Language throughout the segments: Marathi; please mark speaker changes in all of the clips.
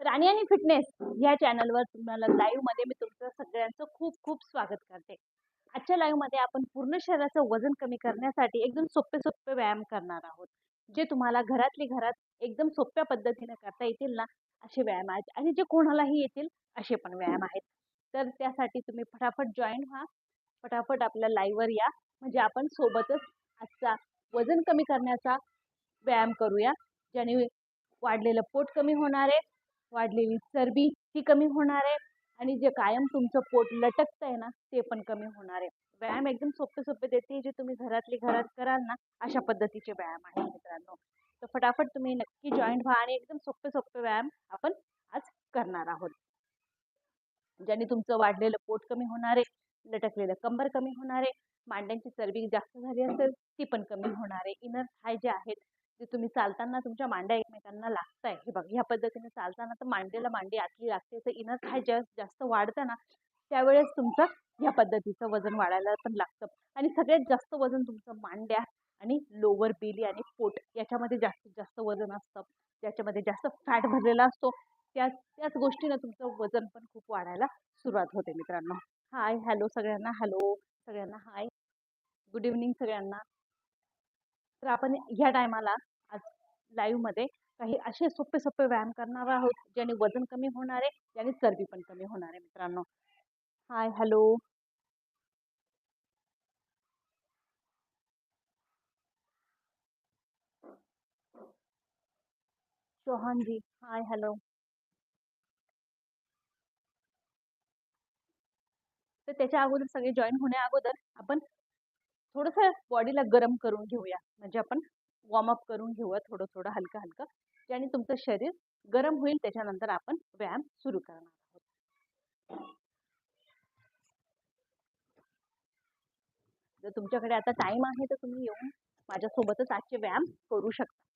Speaker 1: राणी आणि फिटनेस या चॅनलवर तुम्हाला लाईव्हमध्ये मी तुमचं सगळ्यांचं खूप खूप स्वागत करते. आजच्या लाईव्हमध्ये आपण पूर्ण शरीराचं वजन कमी करण्यासाठी एकदम सोपे सोपे व्यायाम करणार आहोत. जे तुम्हाला घरातली घरात एकदम सोप्या पद्धतीने करता येतील ना असे व्यायाम आहेत आणि जे कोणालाही येतील असे पण व्यायाम आहेत. तर त्यासाठी तुम्ही फटाफट जॉईन व्हा. फटाफट आपल्या लाईव्हवर या. म्हणजे आपण सोबतच आजचा वजन कमी करण्याचा व्यायाम करूया. ज्याने वाढलेलं पोट कमी होणार आहे. वाढलेली. चरबी ही कमी होणार आहे आणि जे कायम तुमचं पोट लटकत आहे ना ते पण कमी होणार आहे. व्यायाम एकदम सोपे सोपे देते जे तुम्ही घरातले घरात कराल ना अशा पद्धतीचे व्यायाम आहे मित्रांनो. तर फटाफट तुम्ही नक्की जॉईन व्हा आणि एकदम सोपे सोपे व्यायाम आपण आज करणार आहोत. ज्याने तुमचं वाढलेलं पोट कमी होणार आहे लटकलेलं कंबर कमी होणार आहे मांड्यांची चरबी जास्त झाली असेल ती पण कमी होणार आहे. इनर थाय जे आहेत जे तुम्ही चालताना तुमच्या मांड्या एकमेकांना लागताय. हे बघ ह्या पद्धतीने चालताना तर मांडीला मांडी आतली लागते. तर इनर थाय ज्या जास्त वाढतं ना त्यावेळेस तुमचं ह्या पद्धतीचं वजन वाढायला पण लागतं. आणि सगळ्यात जास्त वजन तुमचं मांड्या आणि लोअर बेली आणि पोट याच्यामध्ये जास्तीत जास्त वजन असतं. ज्याच्यामध्ये जास्त फॅट भरलेला असतो. त्या त्याच गोष्टीनं तुमचं वजन पण खूप वाढायला सुरुवात होते मित्रांनो. हाय हॅलो सगळ्यांना. हॅलो सगळ्यांना. हाय गुड इव्हनिंग सगळ्यांना. तर आपण ह्या टायमाला आज लाईव्हमध्ये काही असे सोपे सोपे व्यायाम करणार आहोत ज्याने वजन कमी होणार आहे ज्याने चरबी पण कमी होणार आहे मित्रांनो. Hi hello. Chauhan ji hi hello. तर त्याच्या अगोदर सगळे जॉईन होण्या अगोदर आपण थोडंसं बॉडीला गरम करून घेऊया. म्हणजे आपण वॉर्मअप करून घेऊया थोडं थोडं हलकं हलकं ज्याने तुमचं शरीर गरम होईल त्याच्यानंतर आपण व्यायाम सुरू करणार आहोत. जर तुमच्याकडे आता टाइम आहे तर तुम्ही येऊन माझ्यासोबतच आजचे व्यायाम करू शकता.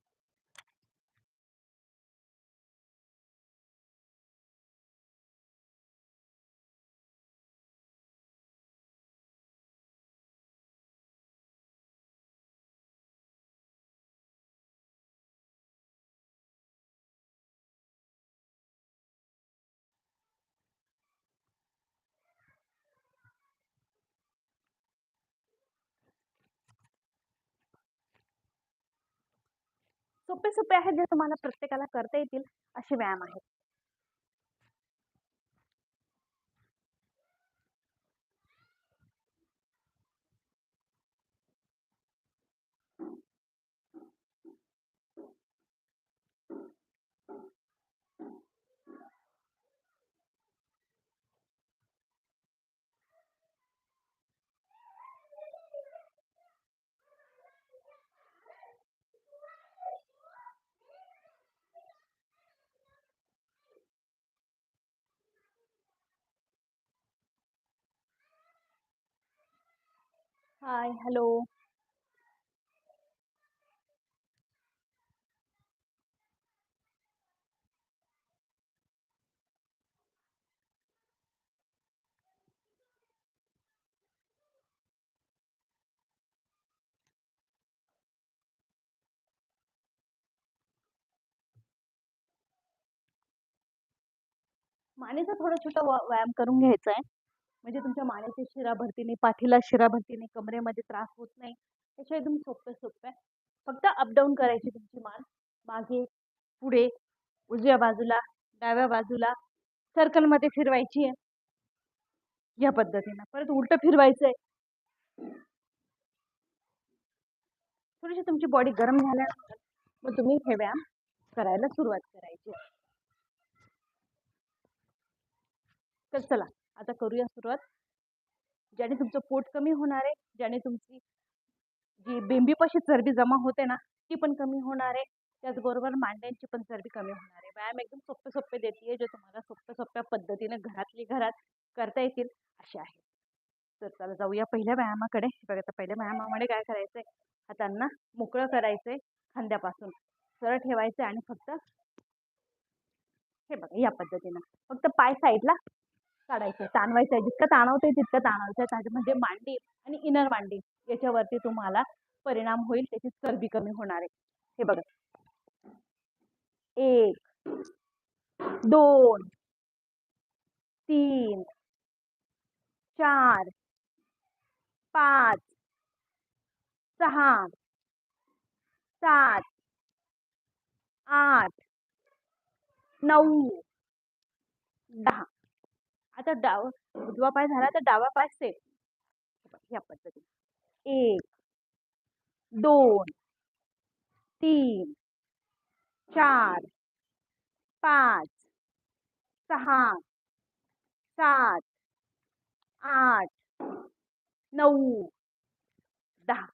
Speaker 1: सोपे सोपे आहेत जे तुम्हाला प्रत्येकाला करता येतील असे व्यायाम आहेत. Hi hello. मानेचा थोडा छोटा व्यायाम करून घ्यायचा आहे म्हणजे तुमच्या मानेच्या शिरा भरतीने पाठीला शिरा भरतीने कमरेमध्ये त्रास होत नाही. त्याच्या एकदम सोप्या सोप्या. फक्त अपडाऊन करायची तुमची मान मागे पुढे उजव्या बाजूला डाव्या बाजूला सर्कलमध्ये फिरवायची आहे. या पद्धतीनं. परत उलट फिरवायचं आहे थोडीशी तुमची बॉडी गरम झाल्यानंतर मग तुम्ही हे व्यायाम करायला सुरुवात करायची तर चला. आता करूया सुरुवात. ज्याने तुमचं पोट कमी होणार आहे ज्याने तुमची जी बेंबीपाशी चरबी जमा होते ना ती पण कमी होणार आहे. त्याचबरोबर मांड्यांची पण चरबी कमी होणार आहे. व्यायाम एकदम सोपे सोपे देते जे तुम्हाला सोप्या सोप्या पद्धतीने घरातली घरात करता येतील असे आहे. तर चला जाऊया पहिल्या व्यायामाकडे. बघा पहिल्या व्यायामामध्ये काय करायचंय? हातांना मोकळं करायचंय खांद्यापासून. सरळ ठेवायचं आणि फक्त हे बघा या पद्धतीनं. फक्त पाय साईडला काढायचे. ताणवायचं आहे. जितकं ताणवते तितकं ताणवायचं म्हणजे मांडी आणि इनर मांडी याच्यावरती तुम्हाला परिणाम होईल. त्याची चरबी कमी होणार आहे. हे बघा. एक दोन तीन चार पाच सहा सात आठ नऊ दहा. आता डाव उजवा पाय झाला तर डावा पाय सेट या पद्धतीने. एक दोन तीन चार पाच सहा सात आठ नऊ दहा.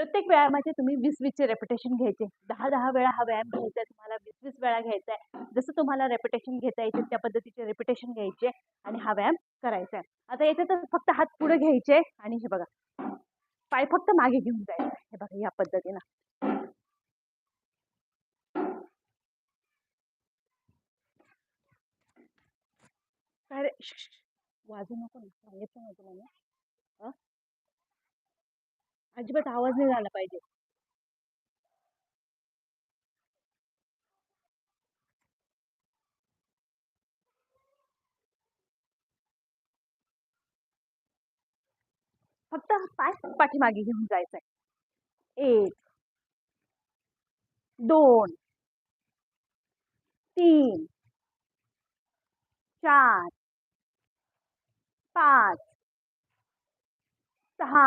Speaker 1: प्रत्येक व्यायामाचे म्हणजे तुम्ही वीस वीसचे रेपिटेशन घ्यायचे. दहा दहा वेळा हा व्यायाम घ्यायचा आहे तुम्हाला वीस वीस वेळा घ्यायचा आहे. जसं तुम्हाला रेपिटेशन घेता येते त्या पद्धतीचे रेपिटेशन घ्यायचे आणि हा व्यायाम करायचा आहे. आता याच्यात फक्त हात पुढे घ्यायचे आणि हे बघा. पाय फक्त मागे घेऊन जायचे. हे बघा या पद्धतीनं. काय वाजू नको ना. सांगितलं ना तुम्हाला अजिबात आवाज नाही झाला पाहिजे. फक्त पाय पाठीमागे घेऊन जायचंय. एक दोन तीन चार पाच सहा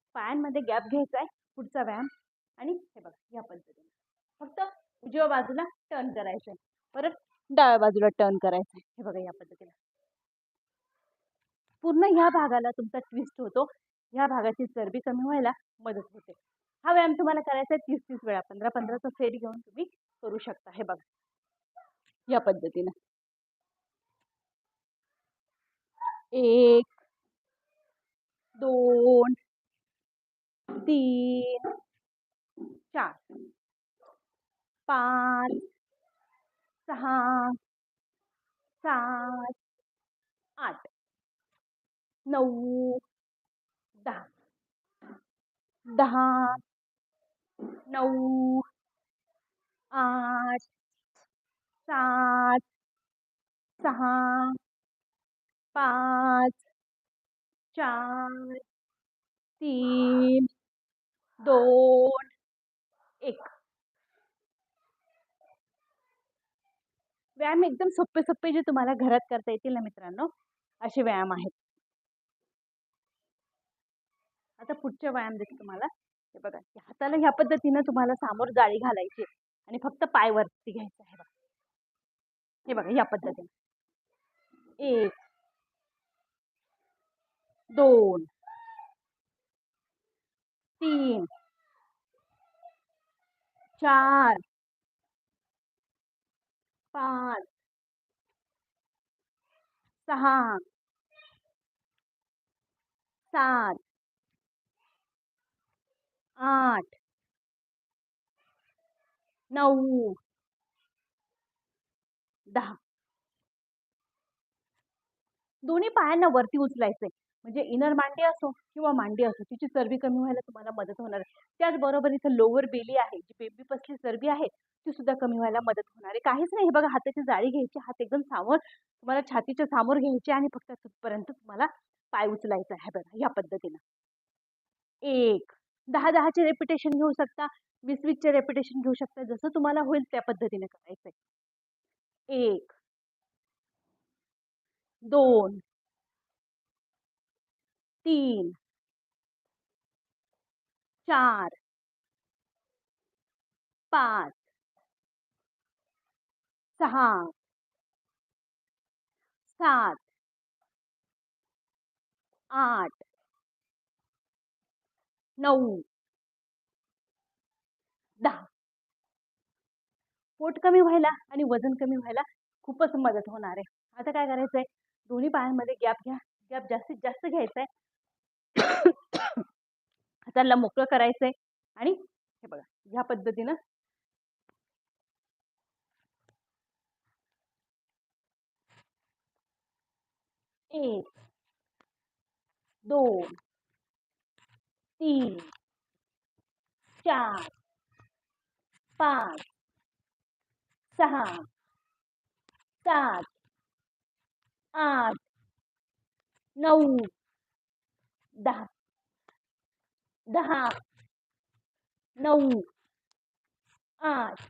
Speaker 1: पायांमध्ये गॅप घ्यायचा आहे पुढचा व्यायाम आणि हे बघा या पद्धतीने. फक्त उजव्या बाजूला टर्न करायचं आहे. परत डाव्या बाजूला टर्न करायचं आहे. हे बघा या पद्धतीने. पूर्ण ह्या भागाला तुमचा ट्विस्ट होतो. ह्या भागाची चरबी कमी व्हायला मदत होते. हा व्यायाम तुम्हाला करायचा आहे तीस तीस वेळा. पंधरा पंधराचा सेट घेऊन तुम्ही करू शकता. हे बघा. या पद्धतीनं. एक दोन तीन चार. पाच सहा सात आठ. नऊ दहा. दहा. नऊ आठ सात सहा पाच चार तीन दोन एक. व्यायाम एकदम सोपे सोपे जे तुम्हाला घरात करता येतील ना मित्रांनो असे व्यायाम आहेत. आता पुढचे व्यायाम देते तुम्हाला. हे बघा हाताला ह्या पद्धतीनं तुम्हाला समोर जाळी घालायची आणि फक्त पाय वरती घ्यायचं आहे बघा. हे बघा या पद्धतीने. एक. दोन. तीन. चार. पाच. सहा. सात. आठ. नऊ. दहा. दोन्ही पायांना वरती उचलायचंय. म्हणजे इनर मांडी असो किंवा मांडी असो तिची चरबी कमी व्हायला तुम्हाला मदत होणार आहे. त्याचबरोबर इथं लोअर बेली आहे जी बेबी पसली चरबी आहे ती सुद्धा कमी व्हायला मदत होणार आहे. काहीच नाही हे बघा हाताची जाळी घ्यायची हात एकदम सामोर तुम्हाला छातीच्या सामोर घ्यायची आणि फक्त तिथपर्यंत तुम्हाला पाय उचलायचा आहे. बघा या पद्धतीनं. एक दहा दहाचे रेपिटेशन घेऊ शकता वीस वीसचे रेपिटेशन घेऊ शकता जसं तुम्हाला होईल त्या पद्धतीने करायचंय. एक दोन तीन. चार. पाच. सहा. सात. आठ. नऊ. दहा. पोट कमी व्हायला आणि वजन कमी व्हायला खूपच मदत होणार आहे. आता काय करायचंय? दोन्ही पायांमध्ये गॅप घ्या. गॅप जास्तीत जास्त घ्यायचा आहे त्यांना मोकळं करायचंय आणि हे बघा ह्या पद्धतीनं एक दोन तीन चार पाच सहा सात आठ नऊ दहा. दहा. नऊ. आठ.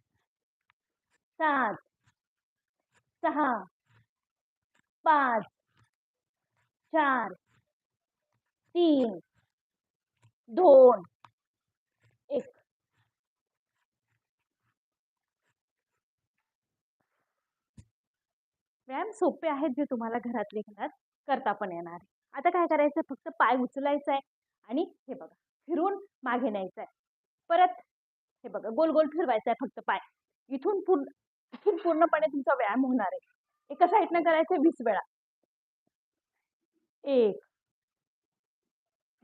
Speaker 1: सात. सहा. पाच. चार. तीन. दोन. एक. व्यायाम सोपे आहेत जे तुम्हाला घरातले घरात करता पण येणार. आहे आता काय करायचं? फक्त पाय उचलायचा आहे आणि हे बघा फिरून मागे न्यायचं आहे परत हे बघा गोल गोल फिरवायचं आहे फक्त पाय. इथून पूर्ण इथून पूर्णपणे तुमचा व्यायाम होणार आहे. एका साईडनं करायचं वीस वेळा. एक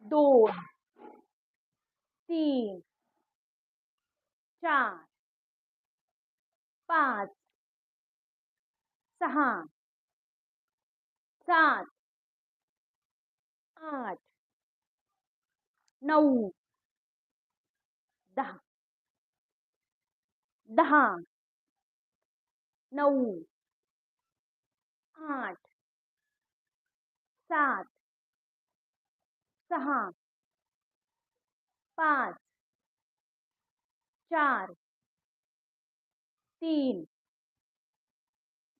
Speaker 1: दोन तीन चार पाच सहा सात आठ, नऊ, दहा दहा, नऊ, आठ, सात, सहा, पाच, चार, तीन,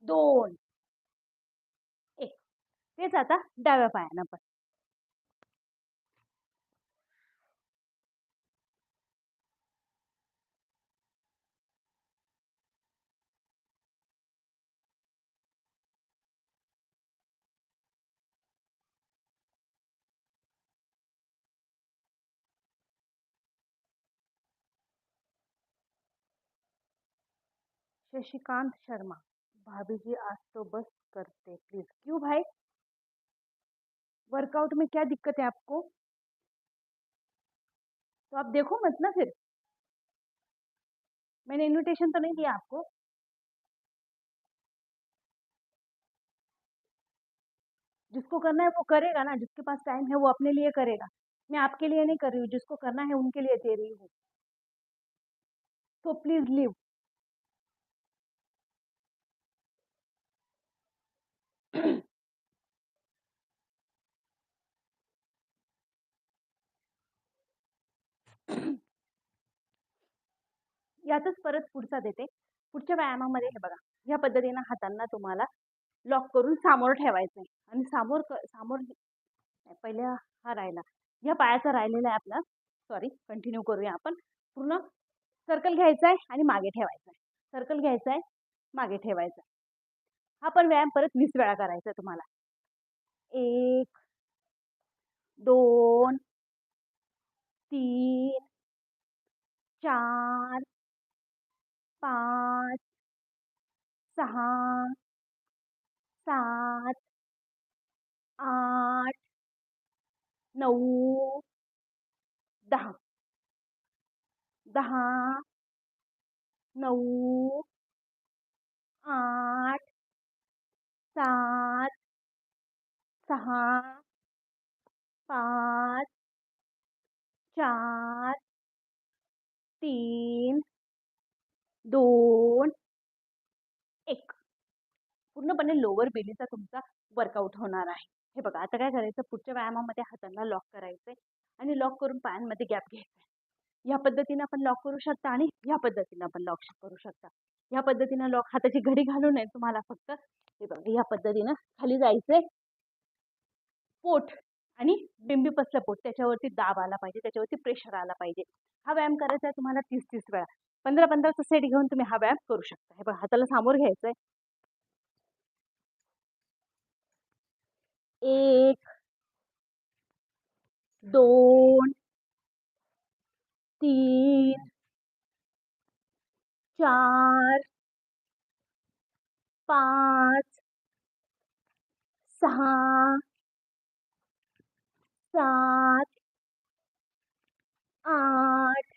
Speaker 1: दोन, एक. तेच आता डाव्या पायानं पण. शशिकांत शर्मा। भाभी जी, आज तो बस करते प्लीज़ क्यों भाई? वर्कआउट में क्या दिक्कत है आपको? तो आप देखो मत ना फिर। मैंने इनविटेशन तो नहीं दिया आपको। जिसको करना है वो करेगा ना, जिसके पास टाइम है वो अपने लिए करेगा। मैं आपके लिए नहीं कर रही हूँ, जिसको करना है उनके लिए दे रही हूँ। तो प्लीज़ लिव यातच परत पुढचा देते. पुढच्या व्यायामामध्ये हे बघा या पद्धतीनं हातांना तुम्हाला लॉक करून सामोर ठेवायचं आहे आणि सामोर क सामोर पहिले हा राहिला. या पायाचा राहिलेला आहे आपला सॉरी कंटिन्यू करूया आपण. पूर्ण सर्कल घ्यायचा आहे आणि मागे ठेवायचा आहे सर्कल घ्यायचा आहे मागे ठेवायचा आहे हा पण व्यायाम परत वीस वेळा करायचा आहे तुम्हाला. एक दोन तीन चार पाच सहा सात आठ नऊ दहा। दहा आठ सात सहा पाच चार तीन दोन एक. पूर्णपणे लोअर बेलीचा तुमचा वर्कआउट होणार आहे. हे बघा आता काय करायचं? पुढच्या व्यायामामध्ये हातांना लॉक करायचंय आणि लॉक करून पायांमध्ये गॅप घ्यायचा या पद्धतीने आपण लॉक करू शकता आणि या पद्धतीने आपण लॉक करू शकता. या पद्धतीनं लॉक हाताची घडी घालू नये तुम्हाला फक्त. हे बघा या पद्धतीनं खाली जायचंय. पोट आणि बिंबी पसलं पोट त्याच्यावरती दाब आला पाहिजे त्याच्यावरती प्रेशर आला पाहिजे. हा व्यायाम करायचा आहे तुम्हाला तीस तीस वेळा. पंधरा पंधराचा सेट घेऊन तुम्ही हा व्यायाम करू शकता. हे बघा, हाताला सामोर घ्यायचंय. एक, दोन, तीन, चार, पाच, सहा, सात, आठ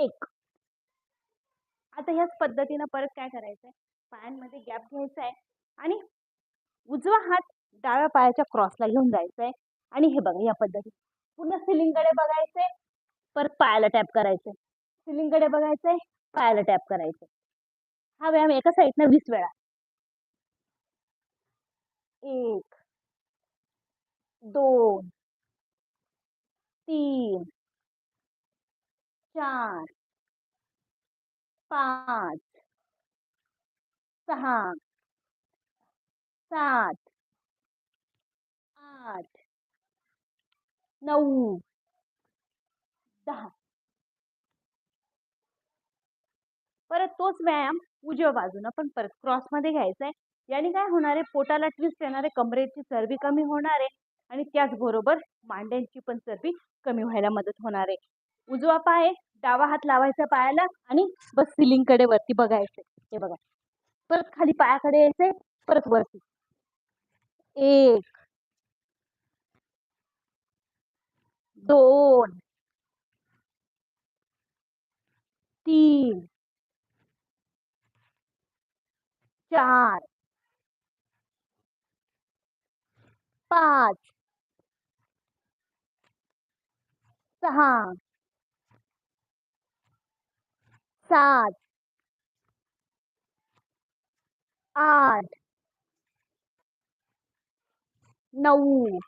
Speaker 1: एक. आता ह्याच पद्धतीनं परत काय करायचं आहे पायांमध्ये गॅप घ्यायचा आहे आणि उजवा हात डाव्या पायाच्या क्रॉसला घेऊन जायचा आहे आणि हे बघा या पद्धतीत. पूर्ण सिलिंगकडे बघायचंय परत पायाला टॅप करायचंय. सिलिंगकडे बघायचंय पायाला टॅप करायचंय. हा व्यायाम एका साईडनं वीस वेळा. एक दोन तीन चार पाच सहा सात आठ नऊ दहा. परत तोच व्यायाम उजव्या बाजूनं पण परत क्रॉसमध्ये घ्यायचा आहे. याने काय होणार आहे? पोटाला ट्विस्ट येणार आहे कमरेची चरबी कमी होणार आहे आणि त्याचबरोबर मांड्यांची पण चरबी कमी व्हायला मदत होणार आहे. उजवा पाय डावा हात लावायचा पायाला आणि बस सिलिंगकडे वरती बघायचे. हे बघा. परत खाली पायाकडे यायचंय परत वरती. एक. दोन. तीन. चार. पाच. सहा. सात. आठ. नऊ.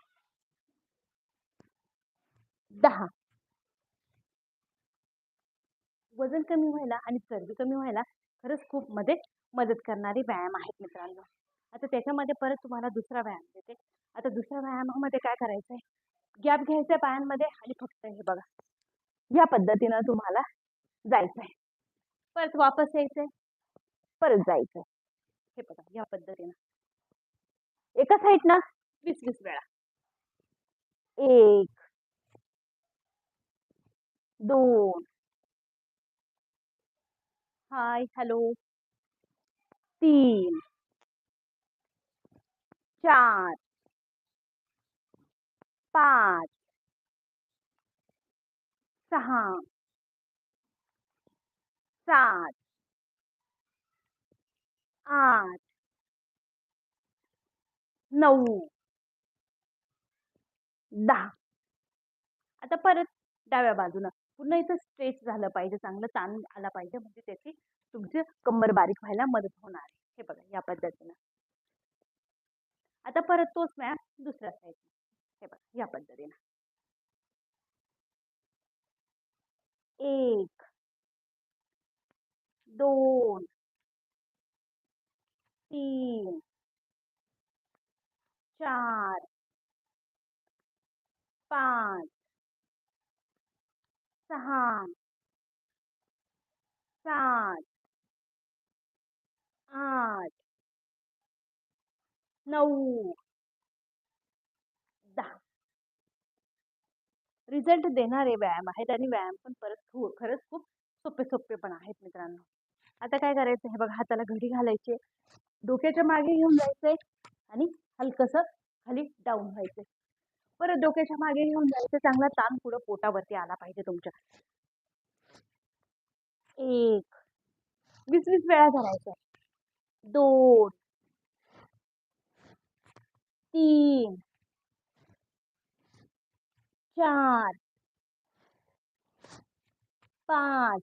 Speaker 1: दहा. वजन कमी व्हायला आणि चरबी कमी व्हायला खरंच खूप मध्ये मदत करणारे व्यायाम आहेत मित्रांनो. आता त्याच्यामध्ये परत तुम्हाला दुसरा व्यायाम देते. आता दुसऱ्या व्यायामामध्ये काय करायचं आहे गॅप घ्यायचा पायांमध्ये आणि फक्त हे बघा. या पद्धतीनं तुम्हाला जायचं आहे परत वापस यायचंय? परत जायचंय. हे बघा या पद्धतीनं. एका साईडनं वीस वीस वेळा. एक दोन. हाय हॅलो तीन. चार. पाच. सहा. सात. आठ. नऊ. दहा. आता परत डाव्या बाजूनं. पुन्हा इथं स्ट्रेच झालं पाहिजे चांगलं ताण आला पाहिजे म्हणजे त्याची तुमची कंबर बारीक व्हायला मदत होणार हे बघा या पद्धतीनं. आता परत तोच मॅम दुसऱ्या साईड हे बघा या पद्धतीनं. एक. दोन. तीन. चार. पाच. सहा. सात. आठ. नऊ. दहा. रिझल्ट देणारे व्यायाम आहेत आणि व्यायाम पण परत खरंच खूप सोपे सोपे पण आहेत. आता काय करायचं? हे बघा हाताला घडी घालायची. डोक्याच्या मागे घेऊन जायचंय आणि हलकस खाली डाऊन व्हायचंय. परत डोक्याच्या मागे घेऊन जायचं चांगला ताण पुढं पोटावरती आला पाहिजे तुमच्या. एक वीस वीस वेळा धरायचा. दोन तीन चार पाच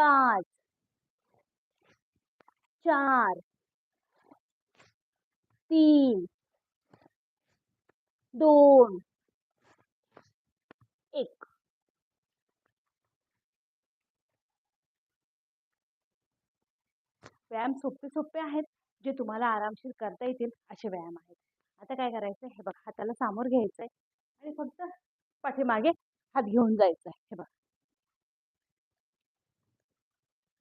Speaker 1: पाच. चार. तीन. दोन. एक. व्यायाम सोपे सोपे आहेत जे तुम्हाला आरामशीर करता येतील असे व्यायाम आहेत. आता काय करायचं हे बघ हाताला सामोर घ्यायचंय आणि फक्त पाठीमागे हात घेऊन जायचं आहे हे बघ.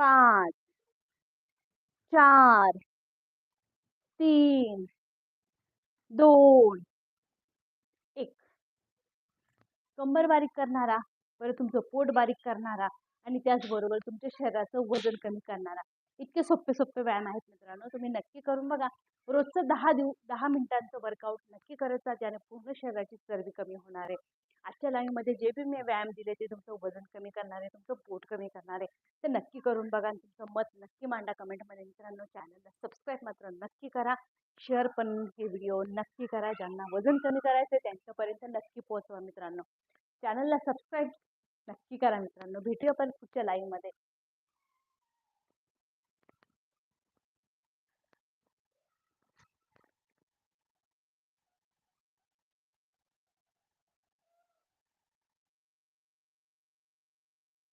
Speaker 1: पाच चार तीन दोन एक. कंबर बारीक करणारा बरं तुमचं पोट बारीक करणारा आणि त्याचबरोबर तुमच्या शरीराचं वजन कमी करणारा. इतके सोपे सोपे व्यायाम आहेत मित्रांनो तुम्ही नक्की करून बघा. रोजचं दहा दिव दहा मिनिटांचं वर्कआउट नक्की करत जा त्याने पूर्ण शरीराची चरबी कमी होणार आहे. आजच्या लाईव्हमध्ये जे बी मी व्यायाम दिले ते तुमचं वजन कमी करणार आहे तुमचं पोट कमी करणार आहे ते नक्की करून बघा आणि तुमचं मत नक्की मांडा कमेंटमध्ये मित्रांनो चॅनलला सबस्क्राईब मात्र नक्की करा. शेअर पण हे व्हिडिओ नक्की करा. ज्यांना वजन कमी करायचं आहे त्यांच्यापर्यंत नक्की पोहोचवा मित्रांनो. चॅनलला सबस्क्राईब नक्की करा मित्रांनो. भेटूया पण पुढच्या लाईव्हमध्ये